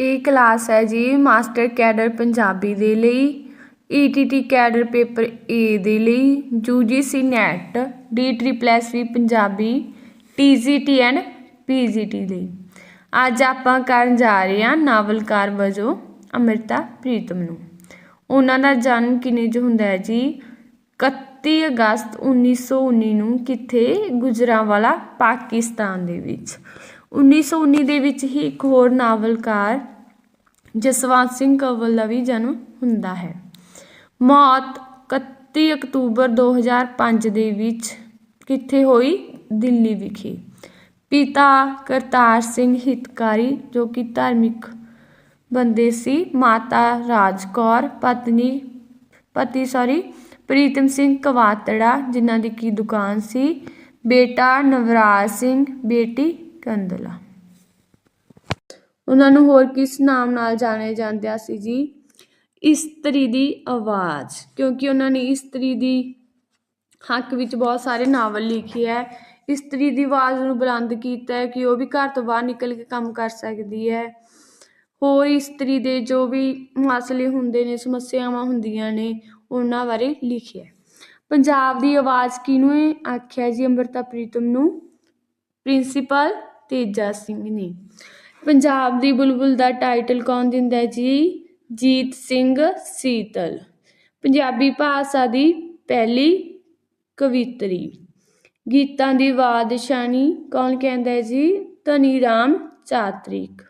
ਇਹ ਕਲਾਸ ਹੈ ਜੀ ਮਾਸਟਰ ਕੈਡਰ ਪੰਜਾਬੀ ਦੇ ਲਈ ਈਟੀਟੀ ਕੈਡਰ ਪੇਪਰ ਏ ਦੇ ਲਈ UGC NET D triple V Punjabi TGT and PGT ਲਈ। ਅੱਜ ਆਪਾਂ ਕਰਨ ਜਾ ਰਹੇ ਹਾਂ ਨਾਵਲਕਾਰ ਵਜੋਂ ਅੰਮ੍ਰਿਤਾ ਪ੍ਰੀਤਮ ਨੂੰ। ਉਹਨਾਂ ਦਾ ਜਨਮ ਕਿੰਨੇ 'ਚ ਹੁੰਦਾ ਹੈ ਜੀ? 31 ਅਗਸਤ 1919 ਨੂੰ ਕਿੱਥੇ? ਗੁਜਰਾਂਵਾਲਾ, ਪਾਕਿਸਤਾਨ ਦੇ ਵਿੱਚ। 1919 ਦੇ ਵਿੱਚ ਹੀ ਇੱਕ ਹੋਰ ਨਾਵਲਕਾਰ ਜਸਵੰਤ ਸਿੰਘ ਕੰਵਲ ਦਾ ਵੀ ਜਨਮ ਹੁੰਦਾ ਹੈ। ਮੌਤ 31 ਅਕਤੂਬਰ 2005 ਦੇ ਵਿੱਚ ਕਿੱਥੇ ਹੋਈ? ਦਿੱਲੀ ਵਿਖੇ। ਪਿਤਾ ਕਰਤਾਰ ਸਿੰਘ ਹਿਤਕਾਰੀ, ਜੋ ਕਿ ਧਾਰਮਿਕ ਬੰਦੇ ਸੀ, ਮਾਤਾ ਰਾਜ ਕੌਰ, ਪਤਨੀ, ਪਤੀ ਸੌਰੀ ਪ੍ਰੀਤਮ ਸਿੰਘ ਕਵਾਤੜਾ, ਜਿਨ੍ਹਾਂ ਦੀ ਕੀ ਦੁਕਾਨ ਸੀ? ਬੇਟਾ ਨਵਰਾਜ ਸਿੰਘ, ਬੇਟੀ ਕੰਦਲਾ ਉਹਨਾਂ ਨੂੰ ਹੋਰ ਕਿਸ ਨਾਮ ਨਾਲ ਜਾਣਿਆ ਜਾਂਦਾ ਸੀ ਜੀ? ਇਸਤਰੀ ਦੀ ਆਵਾਜ਼। ਕਿਉਂਕਿ ਉਹਨਾਂ ਨੇ ਇਸਤਰੀ ਦੀ ਹੱਕ ਵਿੱਚ ਬਹੁਤ ਸਾਰੇ ਨਾਵਲ ਲਿਖੇ ਹੈ। ਇਸਤਰੀ ਦੀ ਆਵਾਜ਼ ਨੂੰ ਬੁਲੰਦ ਕੀਤਾ ਹੈ ਕਿ ਉਹ ਵੀ ਘਰ ਤੋਂ ਬਾਹਰ ਨਿਕਲ ਕੇ ਕੰਮ ਕਰ ਸਕਦੀ ਹੈ। ਹੋਰ ਇਸਤਰੀ ਦੇ ਜੋ ਵੀ ਮਸਲੇ ਹੁੰਦੇ ਨੇ, ਸਮੱਸਿਆਵਾਂ ਹੁੰਦੀਆਂ ਨੇ, ਉਹਨਾਂ ਬਾਰੇ ਲਿਖਿਆ ਪੰਜਾਬ ਦੀ ਆਵਾਜ਼ ਕਿਹਨੂੰ ਆਖਿਆ ਜੀ? ਅੰਮ੍ਰਿਤਾ ਪ੍ਰੀਤਮ ਨੂੰ। ਪ੍ਰਿੰਸੀਪਲ ਤੇਜਾ ਸਿੰਘ ਨੇ। ਪੰਜਾਬ ਦੀ ਬੁਲਬੁਲ ਦਾ ਟਾਈਟਲ ਕੌਣ ਦਿੰਦਾ ਹੈ ਜੀ? ਜੀਤ ਸਿੰਘ ਸੀਤਲ। ਪੰਜਾਬੀ ਭਾਸ਼ਾ ਦੀ ਪਹਿਲੀ ਕਵਿਤਰੀ। ਗੀਤਾਂ ਦੀ ਬਾਦਸ਼ਾਹੀ ਕੌਣ ਕਹਿੰਦਾ ਹੈ ਜੀ? ਧਨੀ ਰਾਮ ਚਾਤ੍ਰਿਕ।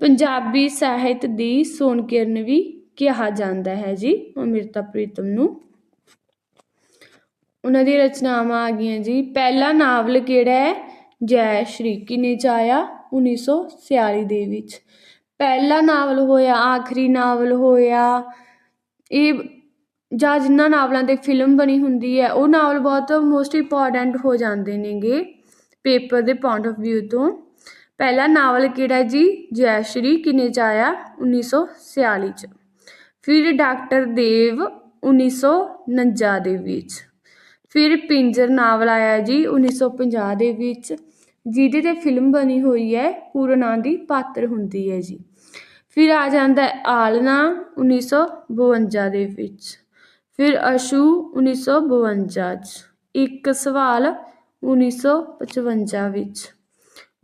ਪੰਜਾਬੀ ਸਾਹਿਤ ਦੀ ਸੋਨ ਕਿਰਨ ਵੀ ਕਿਹਾ ਜਾਂਦਾ ਹੈ ਜੀ, ਅੰਮ੍ਰਿਤਾ ਪ੍ਰੀਤਮ ਨੂੰ। ਉਹਨਾਂ ਦੀ ਰਚਨਾਵਾਂ ਆ ਗਈਆਂ ਜੀ। ਪਹਿਲਾ ਨਾਵਲ ਕਿਹੜਾ ਹੈ? ਜੈ ਸ਼੍ਰੀ ਕਿਨੇ ਚ ਆਇਆ 1946 ਦੇ ਵਿੱਚ। ਪਹਿਲਾ ਨਾਵਲ ਹੋਇਆ, ਆਖਰੀ ਨਾਵਲ ਹੋਇਆ। ਇਹ ਜਾਂ ਜਿਨ੍ਹਾਂ ਨਾਵਲਾਂ 'ਤੇ ਫਿਲਮ ਬਣੀ ਹੁੰਦੀ ਹੈ, ਉਹ ਨਾਵਲ ਬਹੁਤ ਮੋਸਟ ਇੰਪੋਰਟੈਂਟ ਹੋ ਜਾਂਦੇ ਨੇਗੇ ਪੇਪਰ ਦੇ ਪੁਆਇੰਟ ਆਫ View ਤੋਂ। ਪਹਿਲਾ ਨਾਵਲ ਕਿਹੜਾ ਜੀ? ਜੈ ਸ਼੍ਰੀ ਕਿਨੇ ਚ ਆਇਆ 1946 ਚ। ਫਿਰ ਡਾਕਟਰ ਦੇਵ 1949 ਦੇ ਵਿੱਚ। ਫਿਰ ਪਿੰਜਰ ਨਾਵਲ ਆਇਆ ਜੀ 1950 ਦੇ ਵਿੱਚ, ਜਿਹਦੇ ਤੇ ਫਿਲਮ ਬਣੀ ਹੋਈ ਹੈ, ਪੂਰਨ ਦੀ ਪਾਤਰ ਹੁੰਦੀ ਹੈ ਜੀ। ਫਿਰ ਆ ਜਾਂਦਾ ਆਲਨਾ ਉੱਨੀ ਸੌ ਬਵੰਜਾ ਦੇ ਵਿੱਚ। ਫਿਰ ਅਸ਼ੂ 1952 ਚ। ਇੱਕ ਸਵਾਲ 1955 ਵਿੱਚ।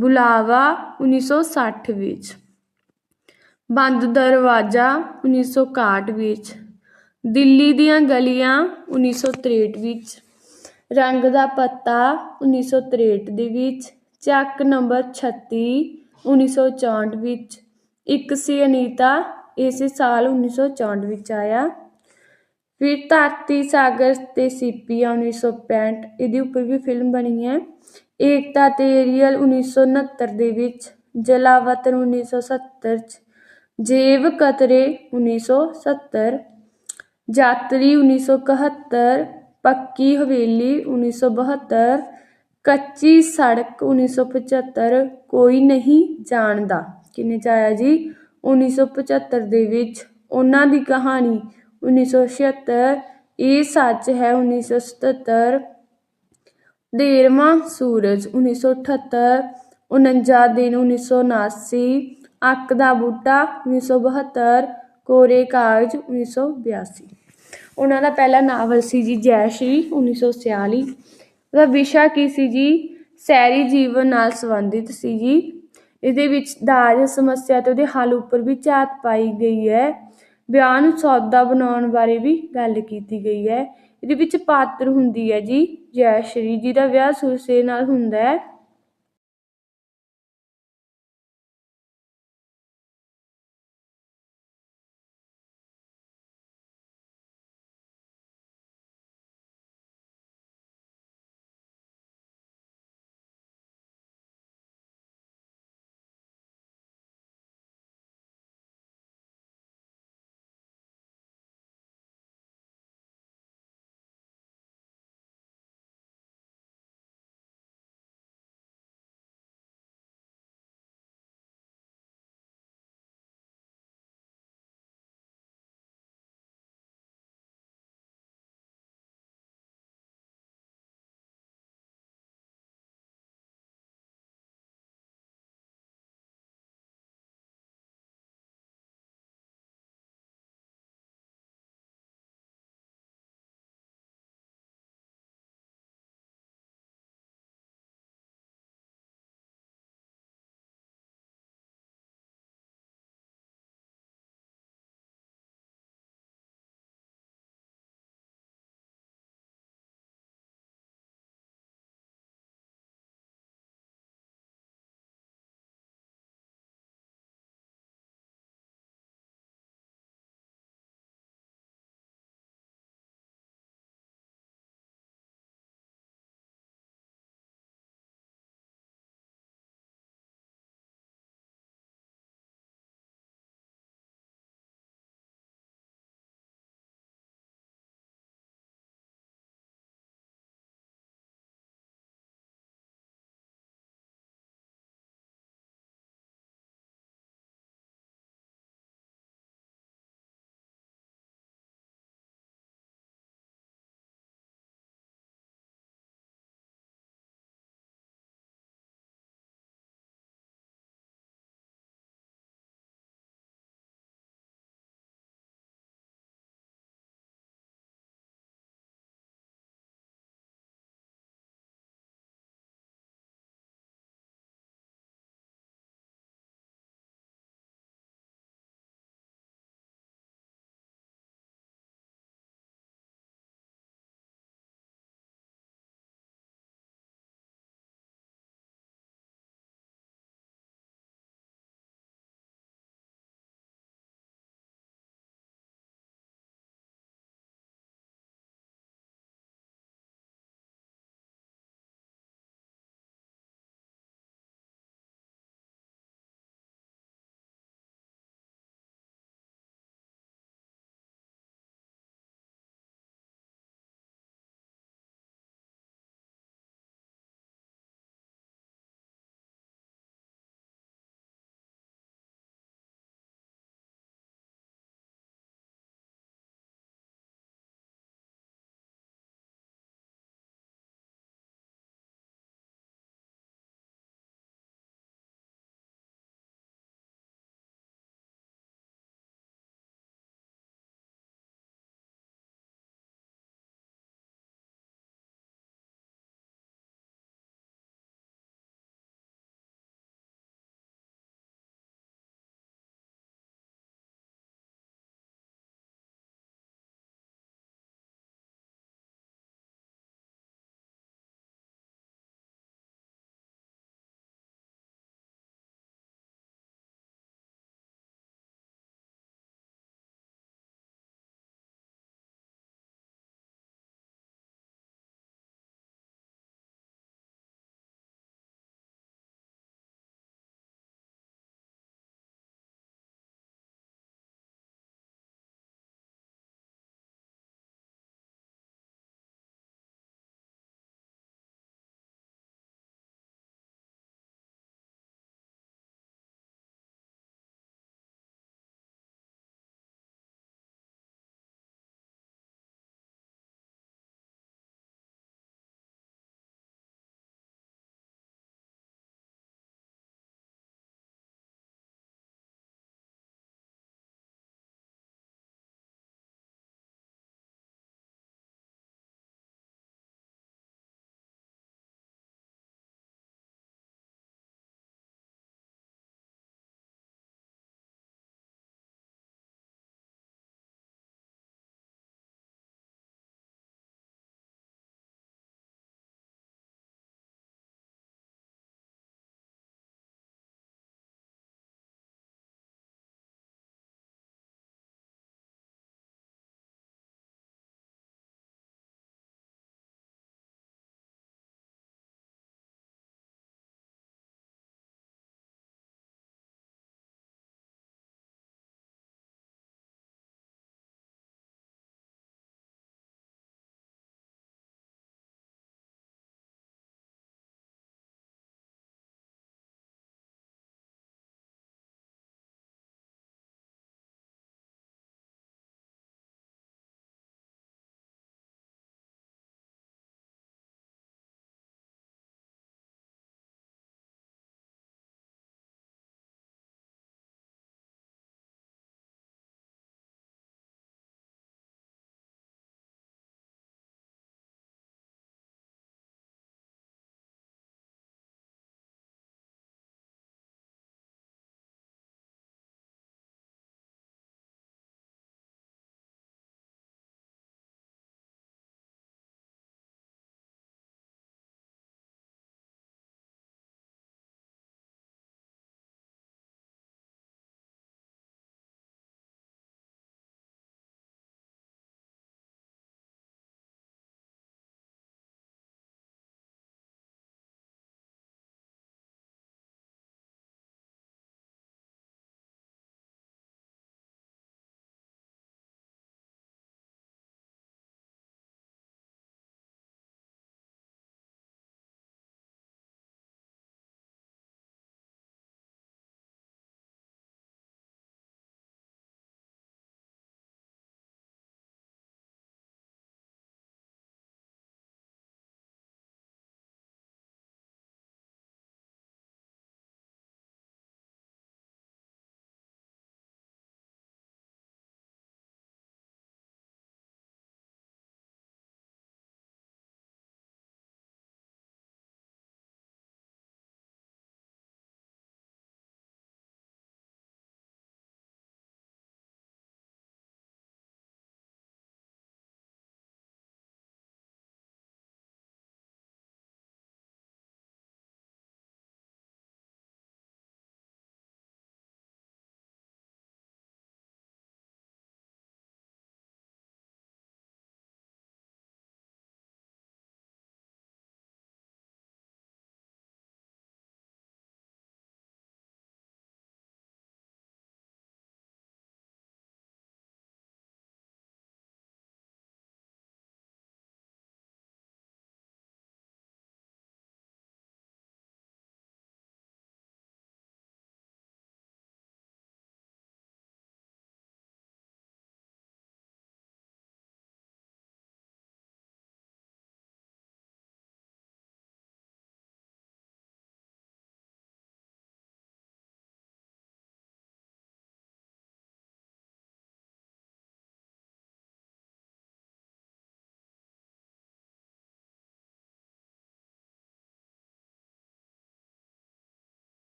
ਬੁਲਾਵਾ 1960 ਵਿੱਚ। ਬੰਦ ਦਰਵਾਜ਼ਾ 1961 ਵਿੱਚ। ਦਿੱਲੀ ਦੀਆਂ ਗਲੀਆਂ 1963 ਵਿੱਚ। ਰੰਗ ਦਾ ਪੱਤਾ 1963 ਦੇ ਵਿੱਚ, ਚੱਕ ਨੰਬਰ 36 1964 ਵਿੱਚ, ਇੱਕ ਸੀ ਅਨੀਤਾ ਇਸੇ ਸਾਲ 1964 ਵਿੱਚ ਆਇਆ। ਫਿਰ ਧਰਤੀ ਸਾਗਰ ਤੇ ਸੀਪੀਆ 1965 ਇਹਦੇ ਉੱਪਰ ਵੀ ਫਿਲਮ ਬਣੀ ਹੈ। ਏਕਤਾ ਤੇ ਏਰੀਅਲ 1969 ਦੇ ਵਿੱਚ, ਜਲਾਵਤਨ 1970 ਚ, ਜੇਵ ਕਤਰੇ 1970 ਜਾਤਰੀ 1971 ਪੱਕੀ ਹਵੇਲੀ 1972 ਕੱਚੀ ਸੜਕ 1975 ਕੋਈ ਨਹੀਂ ਜਾਣਦਾ। ਕਿੰਨੇ ਚ ਆਇਆ ਜੀ 1975 ਦੇ ਵਿੱਚ ਉਹਨਾਂ ਦੀ ਕਹਾਣੀ 1976 ਇਹ ਸੱਚ ਹੈ 1977 ਦੇਰਵਾਂ ਸੂਰਜ 1978 49 ਦਿਨ 1979 ਅੱਕ ਦਾ ਬੂਟਾ 1972 ਕੋਰੇ ਕਾਗਜ਼ 1982 ਉਹਨਾਂ ਦਾ ਪਹਿਲਾ ਨਾਵਲ ਸੀ ਜੀ ਜੈ ਸ਼੍ਰੀ 1946 ਉਹਦਾ ਵਿਸ਼ਾ ਕੀ ਸੀ ਜੀ? ਸੈਰੀ ਜੀਵਨ ਨਾਲ ਸੰਬੰਧਿਤ ਸੀ ਜੀ। ਇਹਦੇ ਵਿੱਚ ਦਾਜ ਸਮੱਸਿਆ ਤੇ ਉਹਦੇ ਹੱਲ ਉੱਪਰ ਵੀ ਝਾਤ ਪਾਈ ਗਈ ਹੈ। ਵਿਆਹ ਨੂੰ ਸੌਦਾ ਬਣਾਉਣ ਬਾਰੇ ਵੀ ਗੱਲ ਕੀਤੀ ਗਈ ਹੈ। ਇਹਦੇ ਵਿੱਚ ਪਾਤਰ ਹੁੰਦੀ ਹੈ ਜੀ ਜੈ ਸ਼੍ਰੀ ਜੀ ਦਾ ਵਿਆਹ ਸੁਰਸੇ ਨਾਲ ਹੁੰਦਾ ਹੈ।